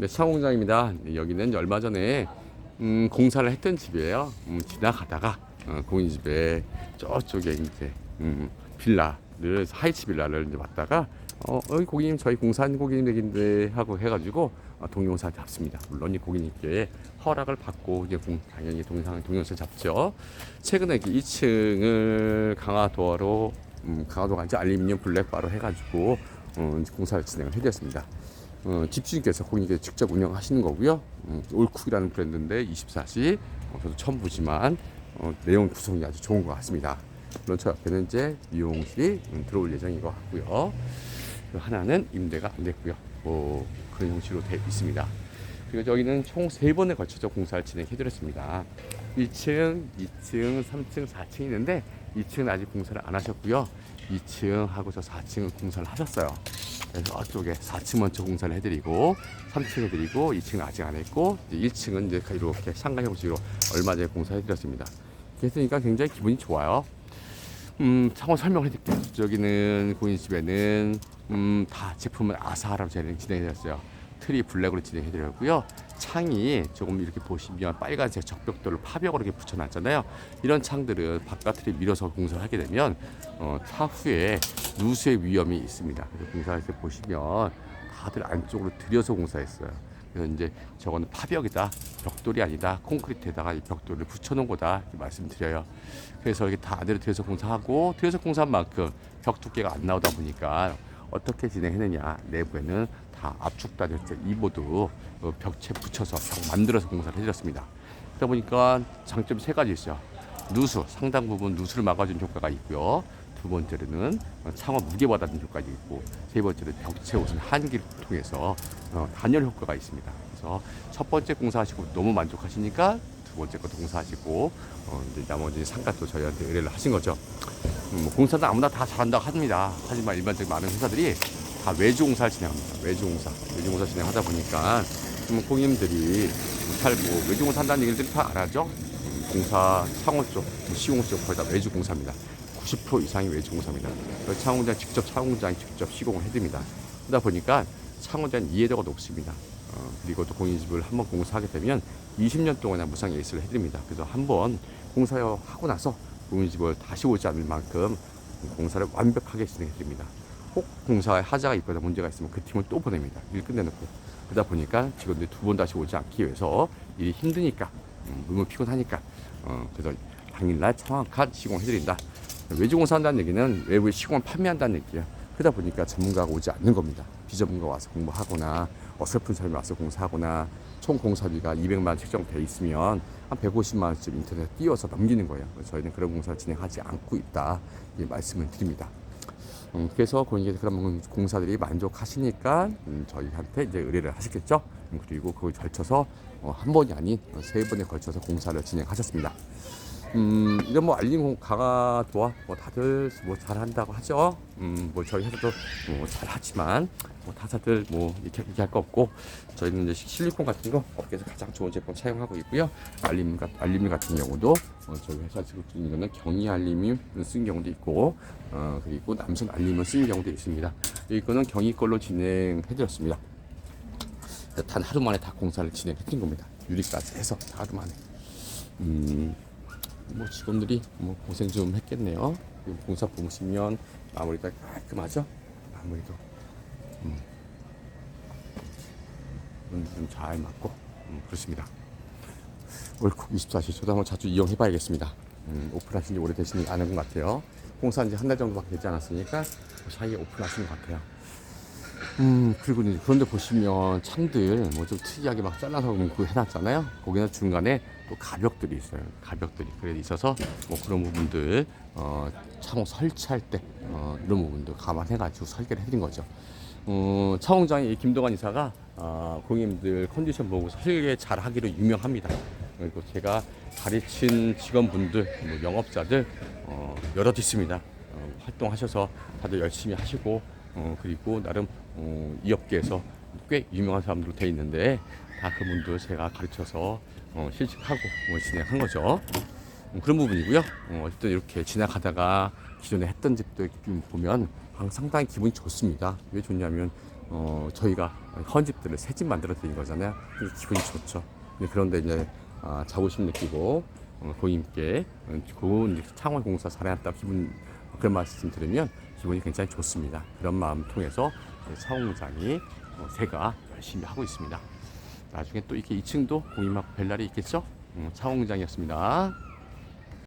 네, 창공장입니다. 네, 여기는 얼마 전에 음, 공사를 했던 집이에요. 음, 지나가다가 어, 고인집에 저쪽에 이제 음, 빌라를 하이츠 빌라를 이제 왔다가 어, 어이 고객님 저희 공사한 고객님인데 하고 해가지고 어, 동영상 잡습니다. 물론 이 고객님께 허락을 받고 이제 공, 당연히 동영상 동영상 잡죠. 최근에 이렇게 2층을 강화도어로 음, 강화도가 이제 알루미늄 블랙바로 해가지고 어, 이제 공사를 진행을 해드렸습니다. 어, 집주인께서 고객님께서 직접 운영하시는 거고요. 음, 올쿡이라는 브랜드인데 24시 어, 저도 처음 보지만 어, 내용 구성이 아주 좋은 것 같습니다. 물론 저 옆에는 이제 미용실이 음, 들어올 예정인 것 같고요. 또 하나는 임대가 안 됐고요. 뭐 그런 형식으로 되어 있습니다. 그리고 저기는 총 세 번에 걸쳐서 공사를 진행해드렸습니다. 1층, 2층, 3층, 4층 있는데 2층은 아직 공사를 안 하셨고요. 2층 하고 저 4층은 공사를 하셨어요. 그래서 어쪽에 4층 먼저 공사를 해드리고 3층 해드리고 2층은 아직 안 했고 이제 1층은 이제 이렇게 상가 형식으로 얼마 전에 공사해드렸습니다. 그랬으니까 굉장히 기분이 좋아요. 음, 창원 설명을 해드릴게요. 저기는 고인집에는 음, 다 제품은 아사하라고 저희는 진행해드렸어요. 트리 블랙으로 진행해드렸고요. 창이 조금 이렇게 보시면 빨간색 적벽돌을 파벽으로 이렇게 붙여놨잖아요. 이런 창들은 바깥을 밀어서 공사를 하게 되면 어, 차후에 누수의 위험이 있습니다. 그래서 공사할 때 보시면 다들 안쪽으로 들여서 공사했어요. 그래서 이제 저거는 파벽이다, 벽돌이 아니다, 콘크리트에다가 이 벽돌을 붙여놓은 거다 이렇게 말씀드려요. 그래서 이게 다 안으로 들여서 공사하고 들여서 공사한 만큼 벽 두께가 안 나오다 보니까 어떻게 진행했느냐 내부에는 다 압축 단열재 이보드 어, 벽체 붙여서 벽 만들어서 공사를 해드렸습니다. 그러다 보니까 장점 세 가지 있어요. 누수 상당 부분 누수를 막아주는 효과가 있고요. 두 번째로는 창원 무게 받아주는 효과가 있고 세 번째는 벽체 옷은 한기를 통해서 어, 단열 효과가 있습니다. 그래서 첫 번째 공사하시고 너무 만족하시니까 두 번째 것도 공사하시고 어, 이제 나머지 상가도 저희한테 의뢰를 하신 거죠. 음, 뭐 공사는 아무나 다 잘한다고 합니다. 하지만 일반적인 많은 회사들이 다 외주 공사를 진행합니다. 외주 공사, 외주 공사 진행하다 보니까 음, 고객님들이 살고 외주 공사 한다는 얘기를 다 알아죠. 음, 공사 창원 쪽, 뭐 시공 쪽 거의 다 외주 공사입니다. 90% 이상이 외주 공사입니다. 창원장 직접 창원장이 직접 시공을 해드립니다. 그러다 보니까 창원장 이해도가 높습니다. 어, 그리고 또 공인집을 한번 공사하게 되면 20년 동안 무상 예수를 해드립니다. 그래서 한번 공사하고 나서 공인집을 다시 오지 않을 만큼 공사를 완벽하게 진행해 드립니다. 혹 공사에 하자가 있거나 문제가 있으면 그 팀을 또 보냅니다. 일 끝내놓고. 그러다 보니까 직원들이 두 번 다시 오지 않기 위해서 일이 힘드니까, 음, 너무 피곤하니까, 어, 그래서 당일날 정확한 시공을 해드린다. 외주 공사 한다는 얘기는 외부에 시공을 판매한다는 얘기예요. 그러다 보니까 전문가가 오지 않는 겁니다. 비전문가 와서 공부하거나 어설픈 사람이 와서 공사하거나 총 공사비가 200만 원 책정돼 있으면 한 150만 원쯤 인터넷 띄워서 넘기는 거예요. 저희는 그런 공사를 진행하지 않고 있다. 이 말씀을 드립니다. 음, 그래서 고객님께서 그런 공사들이 만족하시니까 음, 저희한테 이제 의뢰를 하셨겠죠. 음, 그리고 그걸 걸쳐서 어, 한 번이 아닌 어, 세 번에 걸쳐서 공사를 진행하셨습니다. 음, 이런 뭐 알림 공- 강화도와 뭐 다들 뭐 잘한다고 하죠. 음, 뭐 저희 회사도 뭐 잘하지만 뭐 타사들 뭐 이렇게 얘기할 거 없고 저희는 이제 실리콘 같은 거 업계에서 가장 좋은 제품 사용하고 있고요. 알림 같 알림 같은 경우도 어, 저희 회사 지금 쓰는 거는 경이 알림을 쓴 경우도 있고 어, 그리고 남선 알림을 쓴 경우도 있습니다. 이거는 경이 걸로 진행해드렸습니다. 단 하루 만에 다 공사를 진행해드린 겁니다. 유리까지 해서 다 하루 만에. 음, 뭐 직원들이 뭐 고생 좀 했겠네요. 공사 보시면 마무리가 깔끔하죠? 마무리도 음, 좀잘 맞고 음, 그렇습니다. 올콕 24시 저도 한번 자주 이용해 봐야겠습니다. 음, 오픈하신 지 오래되시는 않은 것 같아요. 공사한 지 한 달 정도밖에 되지 않았으니까 그 사이에 오픈하신 것 같아요. 음, 그리고 이제 그런데 보시면 창들 뭐 좀 특이하게 막 잘라서 그 해놨잖아요. 거기는 중간에 또 가벽들이 있어요. 가벽들이 그래 있어서 뭐 그런 부분들 어, 창호 설치할 때 어, 이런 부분도 감안해가지고 설계를 해드린 거죠. 어, 차홍장이 김동환 이사가 어, 고객님들 컨디션 보고 설계 잘 하기로 유명합니다. 그리고 제가 가르친 직원분들, 뭐 영업자들 어, 여럿 있습니다. 어, 활동하셔서 다들 열심히 하시고 어, 그리고 나름 어, 이 업계에서 꽤 유명한 사람들로 돼 있는데 다 그분들 제가 가르쳐서 어, 실직하고 뭐 진행한 거죠. 음, 그런 부분이고요. 어, 어쨌든 이렇게 지나가다가 기존에 했던 집들 좀 보면 아, 상당히 기분이 좋습니다. 왜 좋냐면 어, 저희가 헌 집들을 새 집 만들어 드린 거잖아요. 기분이 좋죠. 근데 그런데 이제 아, 자부심 느끼고 어, 어, 좋은 이렇게 창원 공사 잘해놨다 기분 그런 말씀 들으면 기분이 굉장히 좋습니다. 그런 마음 통해서 차공장이 어, 새가 열심히 하고 있습니다. 나중에 또 이렇게 2층도 공임하고 별 날이 있겠죠? 음, 차공장이었습니다.